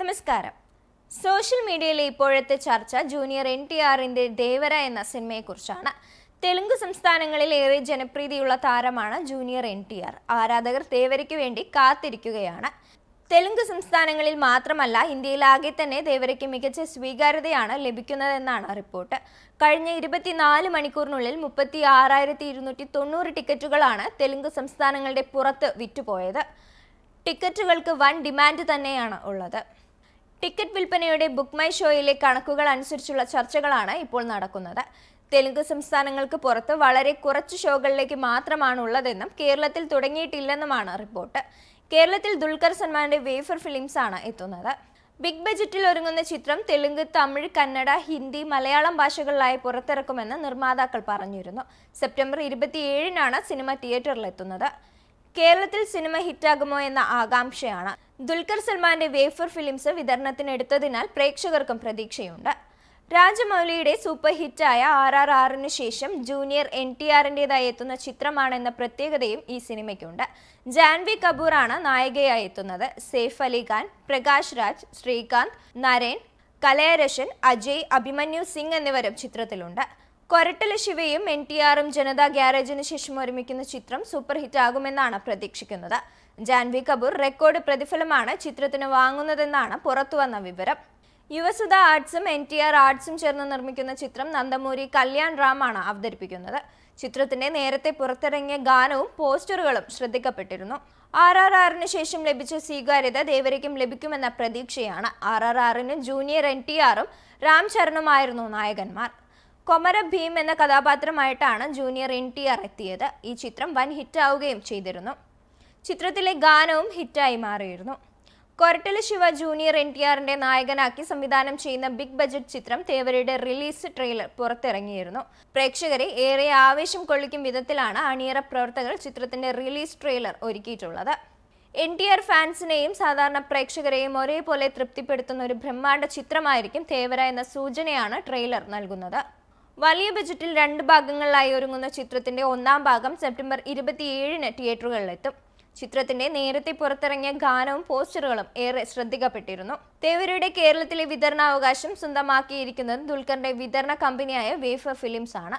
നമസ്കാരം. സോഷ്യൽ മീഡിയയിലെ ഇപ്പോഴത്തെ ചർച്ച ജൂനിയർ എൻ ടി ആറിന്റെ ദേവര എന്ന സിനിമയെക്കുറിച്ചാണ്. തെലുങ്ക് സംസ്ഥാനങ്ങളിൽ ഏറെ ജനപ്രീതിയുള്ള താരമാണ് ജൂനിയർ എൻ ടി ആർ. ആരാധകർ ദേവരയ്ക്ക് വേണ്ടി കാത്തിരിക്കുകയാണ്. തെലുങ്ക് സംസ്ഥാനങ്ങളിൽ മാത്രമല്ല ഇന്ത്യയിലാകെ തന്നെ ദേവരയ്ക്ക് മികച്ച സ്വീകാര്യതയാണ് ലഭിക്കുന്നതെന്നാണ് റിപ്പോർട്ട്. കഴിഞ്ഞ ഇരുപത്തിനാല് മണിക്കൂറിനുള്ളിൽ മുപ്പത്തി ആറായിരത്തി ഇരുന്നൂറ്റി തൊണ്ണൂറ് ടിക്കറ്റുകളാണ് തെലുങ്ക് സംസ്ഥാനങ്ങളുടെ പുറത്ത് വിറ്റുപോയത്. ടിക്കറ്റുകൾക്ക് വൻ ഡിമാൻഡ് തന്നെയാണ് ഉള്ളത്. ടിക്കറ്റ് വിൽപ്പനയുടെ ബുക്ക് മൈ ഷോയിലെ കണക്കുകൾ അനുസരിച്ചുള്ള ചർച്ചകളാണ് ഇപ്പോൾ നടക്കുന്നത്. തെലുങ്ക് സംസ്ഥാനങ്ങൾക്ക് പുറത്ത് വളരെ കുറച്ച് ഷോകളിലേക്ക് മാത്രമാണ് ഉള്ളതെന്നും കേരളത്തിൽ തുടങ്ങിയിട്ടില്ലെന്നുമാണ് റിപ്പോർട്ട്. കേരളത്തിൽ ദുൽഖർ സൽമാന്റെ വേഫർ ഫിലിംസ് ആണ് എത്തുന്നത്. ബിഗ് ബജറ്റിൽ ഒരുങ്ങുന്ന ചിത്രം തെലുങ്ക് തമിഴ് കന്നഡ ഹിന്ദി മലയാളം ഭാഷകളിലായി പുറത്തിറക്കുമെന്ന് നിർമ്മാതാക്കൾ പറഞ്ഞിരുന്നു. സെപ്റ്റംബർ ഇരുപത്തിയേഴിനാണ് സിനിമ തിയേറ്ററിലെത്തുന്നത്. കേരളത്തിൽ സിനിമ ഹിറ്റാകുമോ എന്ന ആകാംക്ഷയാണ്. ദുൽഖർ സൽമാന്റെ വേഫർ ഫിലിംസ് വിതരണത്തിനെടുത്തതിനാൽ പ്രേക്ഷകർക്കും പ്രതീക്ഷയുണ്ട്. രാജമൗലിയുടെ സൂപ്പർ ഹിറ്റായ ആർ ആർ ആറിന് ശേഷം ജൂനിയർ എൻ ടി ആറിന്റെതായി എത്തുന്ന ചിത്രമാണെന്ന പ്രത്യേകതയും ഈ സിനിമയ്ക്കുണ്ട്. ജാൻവി കപൂറാണ് നായികയായി എത്തുന്നത്. സെയ്ഫ് അലി ഖാൻ പ്രകാശ് രാജ് ശ്രീകാന്ത് നരേൻ കലയരശൻ അജയ് അഭിമന്യു സിംഗ് എന്നിവരും ചിത്രത്തിലുണ്ട്. കൊരട്ടല ശിവയും എൻ ടി ആറും ജനതാ ഗ്യാരേജിന് ശേഷം ഒരുമിക്കുന്ന ചിത്രം സൂപ്പർ ഹിറ്റ് ആകുമെന്നാണ് പ്രതീക്ഷിക്കുന്നത്. ജാൻവി കപൂർ റെക്കോർഡ് പ്രതിഫലമാണ് ചിത്രത്തിന് വാങ്ങുന്നതെന്നാണ് പുറത്തുവന്ന വിവരം. യുവസുധ ആർട്സും എൻ ടി ആർ ആർട്സും ചേർന്ന് നിർമ്മിക്കുന്ന ചിത്രം നന്ദമൂരി കല്യാൺ റാമാണ് അവതരിപ്പിക്കുന്നത്. ചിത്രത്തിന്റെ നേരത്തെ പുറത്തിറങ്ങിയ ഗാനവും പോസ്റ്ററുകളും ശ്രദ്ധിക്കപ്പെട്ടിരുന്നു. ആർ ആർ ആറിന് ശേഷം ലഭിച്ച സ്വീകാര്യത ദേവരയ്ക്കും ലഭിക്കുമെന്ന പ്രതീക്ഷയാണ്. ആർ ആർ ആറിന് ജൂനിയർ എൻ ടി ആറും രാം ചരണുമായിരുന്നു നായകന്മാർ. കൊമര ഭീം എന്ന കഥാപാത്രമായിട്ടാണ് ജൂനിയർ എൻ ടി ആർ എത്തിയത്. ഈ ചിത്രം വൻ ഹിറ്റാവുകയും ചെയ്തിരുന്നു. ചിത്രത്തിലെ ഗാനവും ഹിറ്റായി മാറിയിരുന്നു. Koratala Siva junior N T ആറിന്റെ നായകനാക്കി സംവിധാനം ചെയ്യുന്ന ബിഗ് ബജറ്റ് ചിത്രം തേവരയുടെ റിലീസ് ട്രെയിലർ പുറത്തിറങ്ങിയിരുന്നു. പ്രേക്ഷകരെ ഏറെ ആവേശം കൊള്ളിക്കും വിധത്തിലാണ് അണിയറ പ്രവർത്തകർ ചിത്രത്തിന്റെ റിലീസ് ട്രെയിലർ ഒരുക്കിയിട്ടുള്ളത്. എൻ ടി ആർ ഫാൻസിനെയും സാധാരണ പ്രേക്ഷകരെയും ഒരേപോലെ തൃപ്തിപ്പെടുത്തുന്ന ഒരു ബ്രഹ്മാണ്ഡ ചിത്രമായിരിക്കും തേവര എന്ന സൂചനയാണ് ട്രെയിലർ നൽകുന്നത്. വലിയ ബജറ്റിൽ രണ്ട് ഭാഗങ്ങളിലായി ഒരുങ്ങുന്ന ചിത്രത്തിന്റെ ഒന്നാം ഭാഗം സെപ്റ്റംബർ ഇരുപത്തിയേഴിന് തിയേറ്ററുകളിലെത്തും. ചിത്രത്തിന്റെ നേരത്തെ പുറത്തിറങ്ങിയ ഗാനവും പോസ്റ്ററുകളും ഏറെ ശ്രദ്ധിക്കപ്പെട്ടിരുന്നു. തേവരയുടെ കേരളത്തിലെ വിതരണാവകാശം സ്വന്തമാക്കിയിരിക്കുന്നത് ദുൽഖറിന്റെ വിതരണ കമ്പനിയായ വേഫ ഫിലിംസ് ആണ്.